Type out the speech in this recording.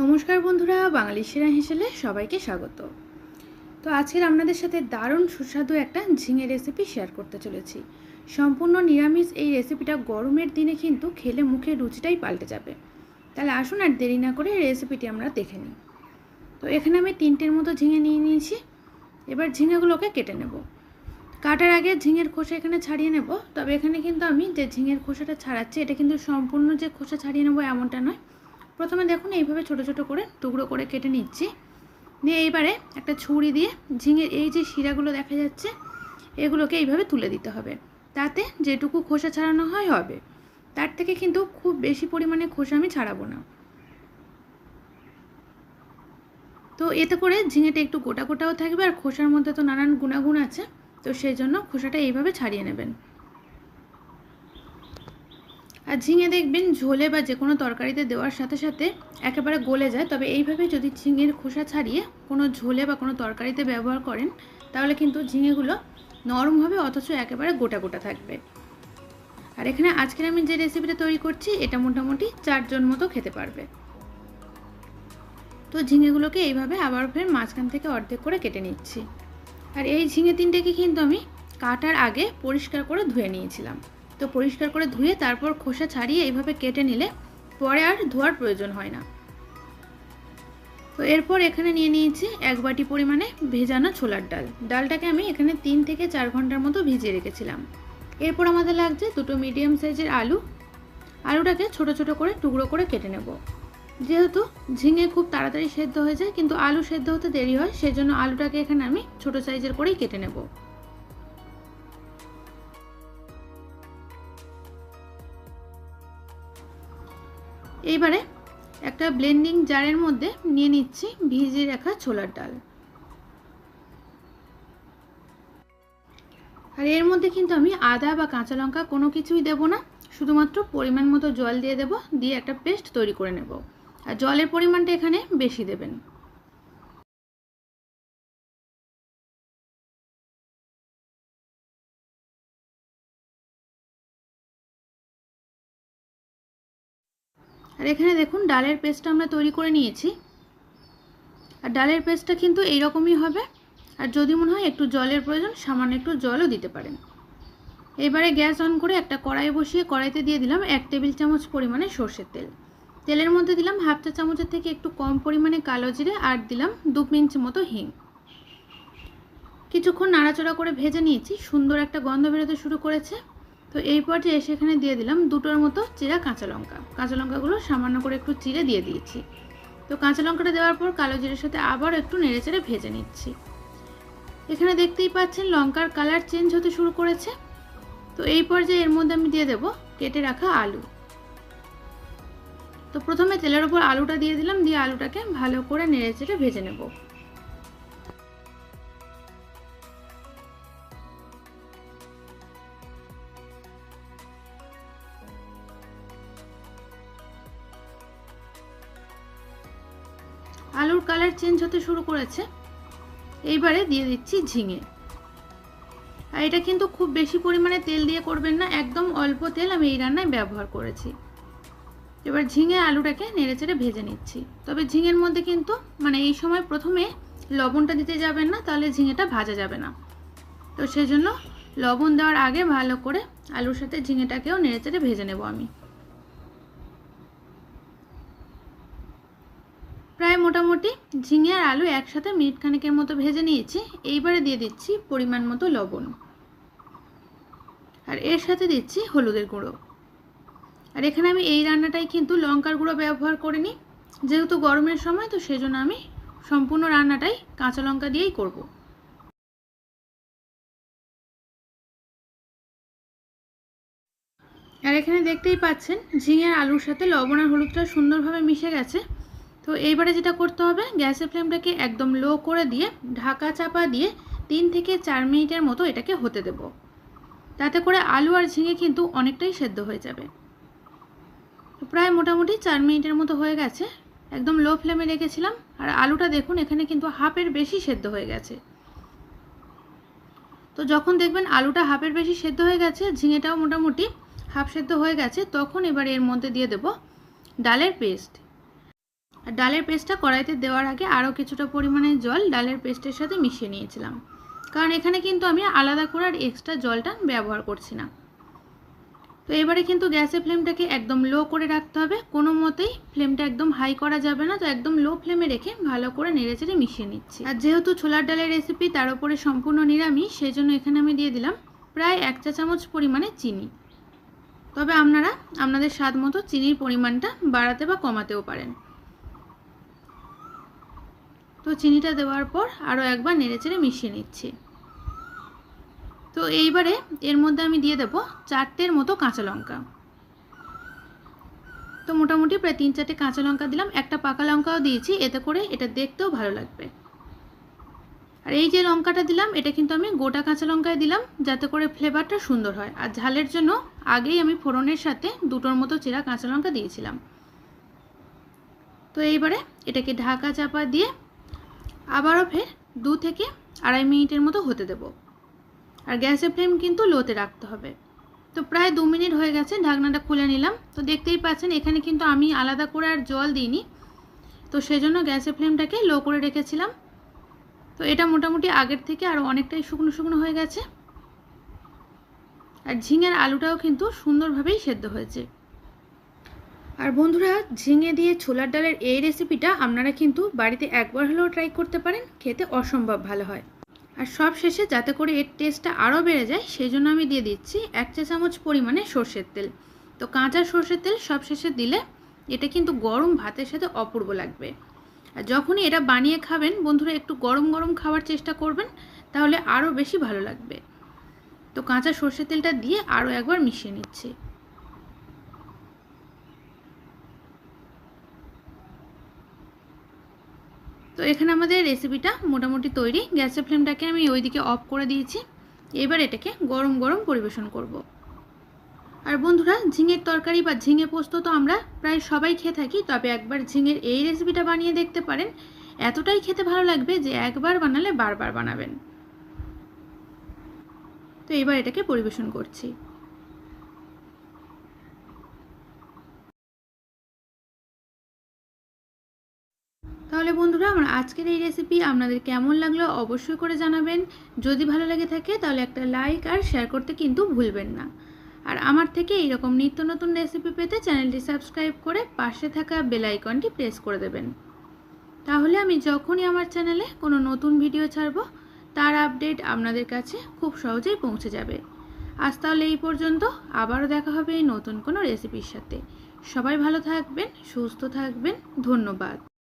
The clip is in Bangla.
নমস্কার বন্ধুরা, বাঙালি সেরা হিসেলে সবাইকে স্বাগত। তো আজকের আপনাদের সাথে দারুণ সুস্বাদু একটা ঝিঙে রেসিপি শেয়ার করতে চলেছি। সম্পূর্ণ নিরামিষ এই রেসিপিটা গরমের দিনে কিন্তু খেলে মুখের রুচিটাই পাল্টে যাবে। তাহলে আসুন আর দেরি না করে রেসিপিটি আমরা দেখে নিই। তো এখানে আমি তিনটের মতো ঝিঙে নিয়ে নিয়েছি। এবার ঝিঙেগুলোকে কেটে নেব। কাটার আগে ঝিঙের খোসা এখানে ছাড়িয়ে নেব। তবে এখানে কিন্তু আমি যে ঝিঙের খোসাটা ছাড়াচ্ছি, এটা কিন্তু সম্পূর্ণ যে খোসা ছাড়িয়ে নেব এমনটা নয়। প্রথমে দেখুন এইভাবে ছোট ছোট করে টুকরো করে কেটে নিচ্ছি। নিয়ে এইবারে একটা ছুরি দিয়ে ঝিঙের এই যে শিরাগুলো দেখা যাচ্ছে, এগুলোকে এইভাবে তুলে দিতে হবে। তাতে যেটুকু খোসা ছাড়ানো হয়, হবে। তার থেকে কিন্তু খুব বেশি পরিমাণে খোসা আমি ছাড়াবো না। তো এতে করে ঝিঙেটা একটু গোটা গোটাও থাকবে আর খোসার মধ্যে তো নানান গুণাগুণ আছে, তো সেই জন্য খোসাটা এইভাবে ছাড়িয়ে নেবেন। আর ঝিঙে দেখবেন ঝোলে বা যে কোনো তরকারিতে দেওয়ার সাথে সাথে একেবারে গলে যায়। তবে এইভাবে যদি ঝিঙের খোসা ছাড়িয়ে কোনো ঝোলে বা কোনো তরকারিতে ব্যবহার করেন, তাহলে কিন্তু ঝিঙেগুলো নরম হবে, অথচ একেবারে গোটা গোটা থাকবে। আর এখানে আজকের আমি যে রেসিপিটা তৈরি করছি, এটা মোটামুটি চারজন মতো খেতে পারবে। তো ঝিঙেগুলোকে এইভাবে আবার ফের মাঝখান থেকে অর্ধেক করে কেটে নিচ্ছি। আর এই ঝিঙে তিনটেকে কিন্তু আমি কাটার আগে পরিষ্কার করে ধুয়ে নিয়েছিলাম। তো পরিষ্কার করে ধুয়ে তারপর খোসা ছাড়িয়ে এইভাবে কেটে নিলে পরে আর ধোয়ার প্রয়োজন হয় না। তো এরপর এখানে নিয়ে নিয়েছি এক বাটি পরিমাণে ভেজানো ছোলার ডাল। ডালটাকে আমি এখানে তিন থেকে চার ঘণ্টার মতো ভিজিয়ে রেখেছিলাম। এরপর আমাদের লাগছে দুটো মিডিয়াম সাইজের আলু। আলুটাকে ছোট ছোট করে টুকরো করে কেটে নেব। যেহেতু ঝিঙে খুব তাড়াতাড়ি সেদ্ধ হয়ে যায়, কিন্তু আলু সেদ্ধ হতে দেরি হয়, সেজন্য আলুটাকে এখানে আমি ছোট সাইজের করেই কেটে নেব। এইবারে একটা ব্লেন্ডিং জারের মধ্যে নিয়ে নিচ্ছি ভিজিয়ে রাখা ছোলার ডাল। আর এর মধ্যে কিন্তু আমি আদা বা কাঁচা লঙ্কা কোনো কিছুই দেব না, শুধুমাত্র পরিমাণ মতো জল দিয়ে দেব, দিয়ে একটা পেস্ট তৈরি করে নেব। আর জলের পরিমাণটা এখানে বেশি দেবেন। আর এখানে দেখুন, ডালের পেস্টটা আমরা তৈরি করে নিয়েছি। আর ডালের পেস্টটা কিন্তু এইরকমই হবে। আর যদি মনে হয় একটু জলের প্রয়োজন, সামান্য একটু জলও দিতে পারেন। এবারে গ্যাস অন করে একটা কড়াই বসিয়ে কড়াইতে দিয়ে দিলাম এক টেবিল চামচ পরিমাণে সর্ষের তেল। তেলের মধ্যে দিলাম হাফ চা চামচের থেকে একটু কম পরিমাণে কালো জিরে আর দিলাম দু পিঞ্চ মতো হিং। কিছুক্ষণ নাড়াচড়া করে ভেজে নিয়েছি। সুন্দর একটা গন্ধ বেরোতে শুরু করেছে। তো এই পর্যায়ে সেখানে দিয়ে দিলাম দুটোর মতো চিরা কাঁচা লঙ্কা। কাঁচা লঙ্কাগুলো সামান্য করে একটু চিড়ে দিয়ে দিয়েছি। তো কাঁচা লঙ্কাটা দেওয়ার পর কালো জিরের সাথে আবার একটু নেড়েচেড়ে ভেজে নিচ্ছি। এখানে দেখতেই পাচ্ছেন লঙ্কার কালার চেঞ্জ হতে শুরু করেছে। তো এই পর্যায়ে এর মধ্যে আমি দিয়ে দেব কেটে রাখা আলু। তো প্রথমে তেলের ওপর আলুটা দিয়ে দিলাম, দিয়ে আলুটাকে ভালো করে নেড়েচেড়ে ভেজে নেব। আলুর কালার চেঞ্জ হতে শুরু করেছে। এইবারে দিয়ে দিচ্ছি ঝিঙে। আর এটা কিন্তু খুব বেশি পরিমাণে তেল দিয়ে করবেন না, একদম অল্প তেল আমি এই রান্নায় ব্যবহার করেছি। এবার ঝিঙে আলুটাকে নেড়েচেড়ে ভেজে নিচ্ছি। তবে ঝিঙের মধ্যে কিন্তু মানে এই সময় প্রথমে লবণটা দিতে যাবেন না, তাহলে ঝিঙেটা ভাজা যাবে না। তো সেজন্য লবণ দেওয়ার আগে ভালো করে আলুর সাথে ঝিঙেটাকেও নেড়েচেড়ে ভেজে নেব আমি প্রায় মোটামুটি ঝিঙে আর আলু একসাথে মিনিট খানেকের মতো ভেজে নিয়েছি। এইবারে দিয়ে দিচ্ছি পরিমাণ মতো লবণ। আর এর সাথে দিচ্ছি হলুদের গুঁড়ো। আর এখানে আমি এই রান্নাটাই কিন্তু লঙ্কার গুঁড়ো ব্যবহার করিনি। যেহেতু গরমের সময়, তো সেজন্য আমি সম্পূর্ণ রান্নাটাই কাঁচা লঙ্কা দিয়েই করব। আর এখানে দেখতেই পাচ্ছেন ঝিঙের আলুর সাথে লবণ আর হলুদটা সুন্দরভাবে মিশে গেছে। তো এইবারে যেটা করতে হবে, গ্যাসের ফ্লেমটাকে একদম লো করে দিয়ে, ঢাকা চাপা দিয়ে তিন থেকে চার মিনিটের মতো এটাকে হতে দেব। তাতে করে আলু আর ঝিঙে কিন্তু অনেকটাই সেদ্ধ হয়ে যাবে। প্রায় মোটামুটি চার মিনিটের মতো হয়ে গেছে। একদম লো ফ্লেমে রেখেছিলাম। আর আলুটা দেখুন, এখানে কিন্তু হাফের বেশি সেদ্ধ হয়ে গেছে। তো যখন দেখবেন আলুটা হাফের বেশি সেদ্ধ হয়ে গেছে, ঝিঙেটাও মোটামুটি হাফ সেদ্ধ হয়ে গেছে, তখন এবার এর মধ্যে দিয়ে দেব ডালের পেস্ট। ডালের পেস্টটা কড়াইতে দেওয়ার আগে আরও কিছুটা পরিমাণে জল ডালের পেস্টের সাথে মিশিয়ে নিয়েছিলাম। কারণ এখানে কিন্তু আমি আলাদা করে আর এক্সট্রা জলটা ব্যবহার করছি না। তো এবারে কিন্তু গ্যাসের ফ্লেমটাকে একদম লো করে রাখতে হবে। কোনো মতেই ফ্লেমটা একদম হাই করা যাবে না। তো একদম লো ফ্লেমে রেখে ভালো করে নেড়েচেড়ে মিশিয়ে নিচ্ছি। আর যেহেতু ছোলার ডালের রেসিপি তার উপরে সম্পূর্ণ নিরামিষ, সেই জন্য এখানে আমি দিয়ে দিলাম প্রায় এক চা চামচ পরিমাণে চিনি। তবে আপনারা আপনাদের স্বাদ মতো চিনির পরিমাণটা বাড়াতে বা কমাতেও পারেন। তো চিনিটা দেওয়ার পর আরও একবার নেড়েচেড়ে মিশিয়ে নিচ্ছি। তো এইবারে এর মধ্যে আমি দিয়ে দেবো চারটের মতো কাঁচা লঙ্কা। তো মোটামুটি প্রায় তিন চারটে কাঁচা লঙ্কা দিলাম, একটা পাকা লঙ্কাও দিয়েছি, এতে করে এটা দেখতেও ভালো লাগবে। আর এই যে লঙ্কাটা দিলাম, এটা কিন্তু আমি গোটা কাঁচা লঙ্কায় দিলাম, যাতে করে ফ্লেভারটা সুন্দর হয়। আর ঝালের জন্য আগেই আমি ফোড়নের সাথে দুটোর মতো চেরা কাঁচা লঙ্কা দিয়েছিলাম। তো এইবারে এটাকে ঢাকা চাপা দিয়ে আবারও ফের দু থেকে আড়াই মিনিটের মতো হতে দেবো। আর গ্যাসের ফ্লেম কিন্তু লোতে রাখতে হবে। তো প্রায় দু মিনিট হয়ে গেছে, ঢাকনাটা খুলে নিলাম। তো দেখতেই পাচ্ছেন, এখানে কিন্তু আমি আলাদা করে আর জল দিইনি। তো সেজন্য গ্যাসের ফ্লেমটাকে লো করে রেখেছিলাম। তো এটা মোটামুটি আগের থেকে আরও অনেকটাই শুকনো শুকনো হয়ে গেছে। আর ঝিঙের আলুটাও কিন্তু সুন্দরভাবেই সেদ্ধ হয়েছে। আর বন্ধুরা, ঝিঙে দিয়ে ছোলার ডালের এই রেসিপিটা আপনারা কিন্তু বাড়িতে একবার হলেও ট্রাই করতে পারেন, খেতে অসম্ভব ভালো হয়। আর সব শেষে যাতে করে এর টেস্টটা আরও বেড়ে যায়, সেই জন্য আমি দিয়ে দিচ্ছি এক চা চামচ পরিমাণে সর্ষের তেল। তো কাঁচা সর্ষের তেল সব শেষে দিলে এটা কিন্তু গরম ভাতের সাথে অপূর্ব লাগবে। আর যখনই এটা বানিয়ে খাবেন, বন্ধুরা, একটু গরম গরম খাওয়ার চেষ্টা করবেন, তাহলে আরও বেশি ভালো লাগবে। তো কাঁচা সর্ষের তেলটা দিয়ে আরও একবার মিশিয়ে নিচ্ছি। তো এখানে আমাদের রেসিপিটা মোটামুটি তৈরি। গ্যাসের ফ্লেমটাকে আমি ওইদিকে অফ করে দিয়েছি। এবার এটাকে গরম গরম পরিবেশন করব। আর বন্ধুরা, ঝিঙের তরকারি বা ঝিঙে পোস্ত তো আমরা প্রায় সবাই খেয়ে থাকি, তবে একবার ঝিঙের এই রেসিপিটা বানিয়ে দেখতে পারেন। এতটাই খেতে ভালো লাগবে যে একবার বানালে বারবার বানাবেন। তো এবার এটাকে পরিবেশন করছি। তাহলে বন্ধুরা, আমার আজকের এই রেসিপি আপনাদের কেমন লাগল অবশ্যই করে জানাবেন। যদি ভালো লেগে থাকে তাহলে একটা লাইক আর শেয়ার করতে কিন্তু ভুলবেন না। আর আমার থেকে এইরকম নিত্য নতুন রেসিপি পেতে চ্যানেলটি সাবস্ক্রাইব করে পাশে থাকা বেল আইকনটি প্রেস করে দেবেন। তাহলে আমি যখনই আমার চ্যানেলে কোনো নতুন ভিডিও ছাড়ব, তার আপডেট আপনাদের কাছে খুব সহজেই পৌঁছে যাবে। আজ তাহলে এই পর্যন্ত, আবারও দেখা হবে এই নতুন কোনো রেসিপির সাথে। সবাই ভালো থাকবেন, সুস্থ থাকবেন, ধন্যবাদ।